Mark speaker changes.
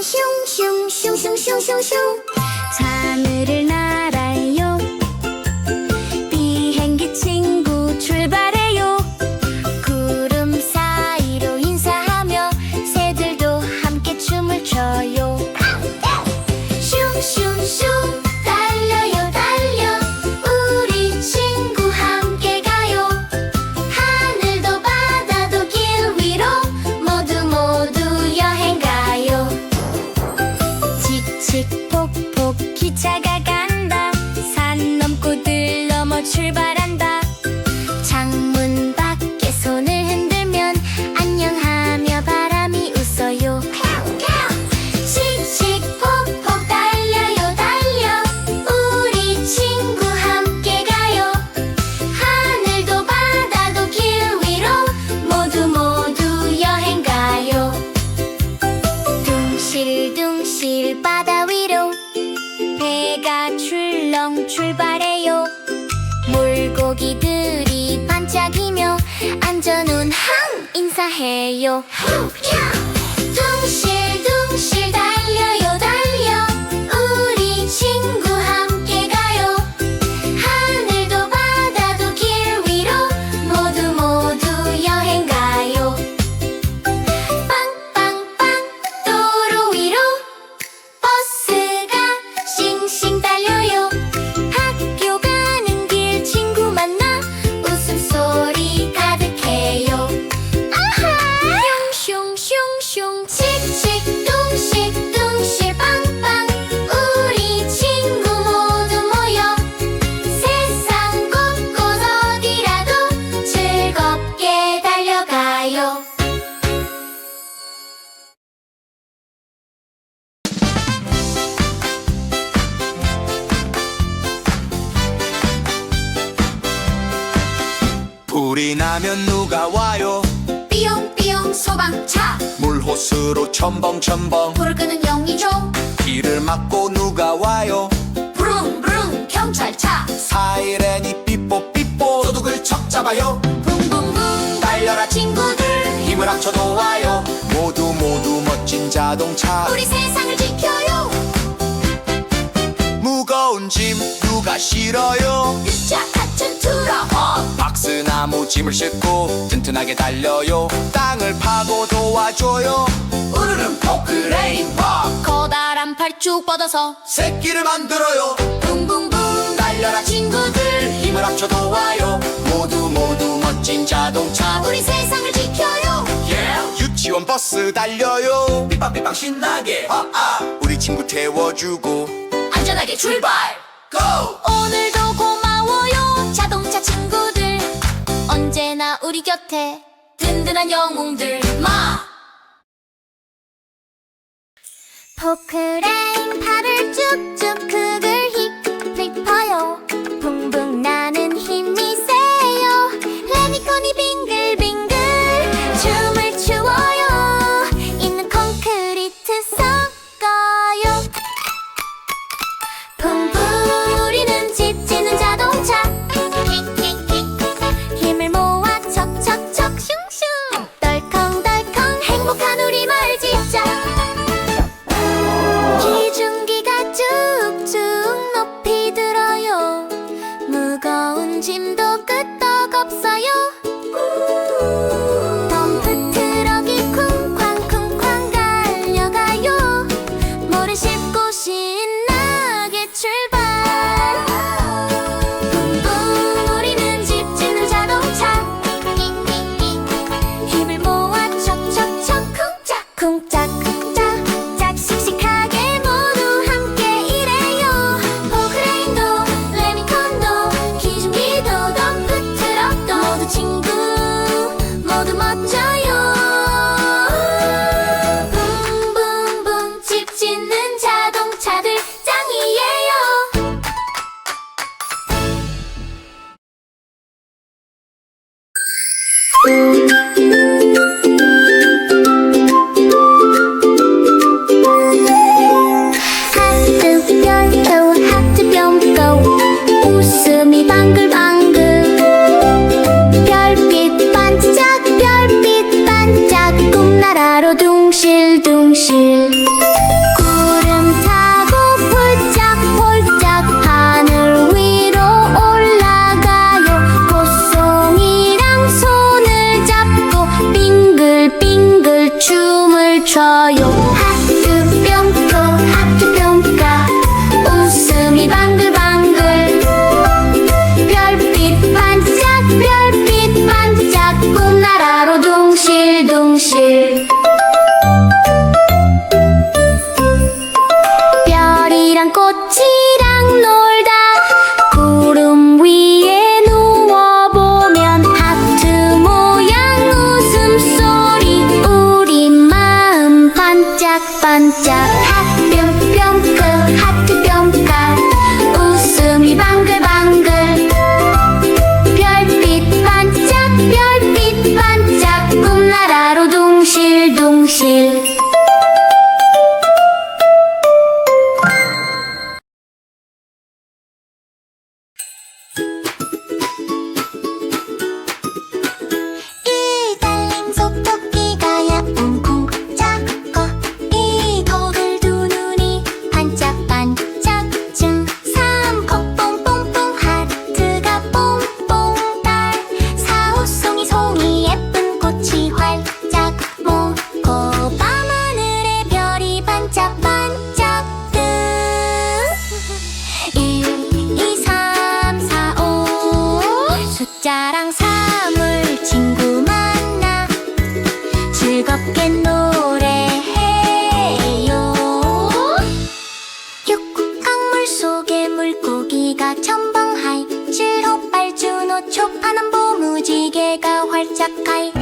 Speaker 1: 슝슝슝슝슝슝슝슝. 하늘을 날아 고기들이 반짝이며 안전운 항 인사해요. 둥실둥
Speaker 2: 불이 나면 누가 와요?
Speaker 1: 삐용삐용 소방차.
Speaker 2: 물호스로 첨벙첨벙.
Speaker 1: 불을 끄는 용이죠
Speaker 2: 길을 막고 누가 와요?
Speaker 1: 브릉브릉 경찰차.
Speaker 2: 사이렌이 삐뽀삐뽀. 도둑을 척 잡아요.
Speaker 1: 붕붕붕. 달려라 친구들.
Speaker 2: 힘을 합쳐 도 와요. 모두 모두 멋진 자동차.
Speaker 1: 우리 세상을 지켜요.
Speaker 2: 무거운 짐 누가 실어요 나무 짐을 싣고 튼튼하게 달려요. 땅을 파고 도와줘요. 우르릉 포크레인 박
Speaker 1: 커다란 팔쭉 뻗어서
Speaker 2: 새끼를 만들어요.
Speaker 1: 붕붕붕 달려라 친구들.
Speaker 2: 힘을 합쳐 도와요. 모두 모두 멋진 자동차.
Speaker 1: 우리 세상을 지켜요.
Speaker 2: Yeah. 유치원 버스 달려요. 삐빵삐빵 신나게. 아 아 우리 친구 태워주고
Speaker 1: 안전하게 출발.
Speaker 2: 고!
Speaker 1: 오늘도 고마워요. 자동차 친구들 언제나 우리 곁에 든든한 영웅들 마! 포크레인 팔을 쭉쭉 Música 어떻게 노래해요? 육국항 물 속에 물고기가 천방하이 실로 빨주노 초파는 보무지개가 활짝 하이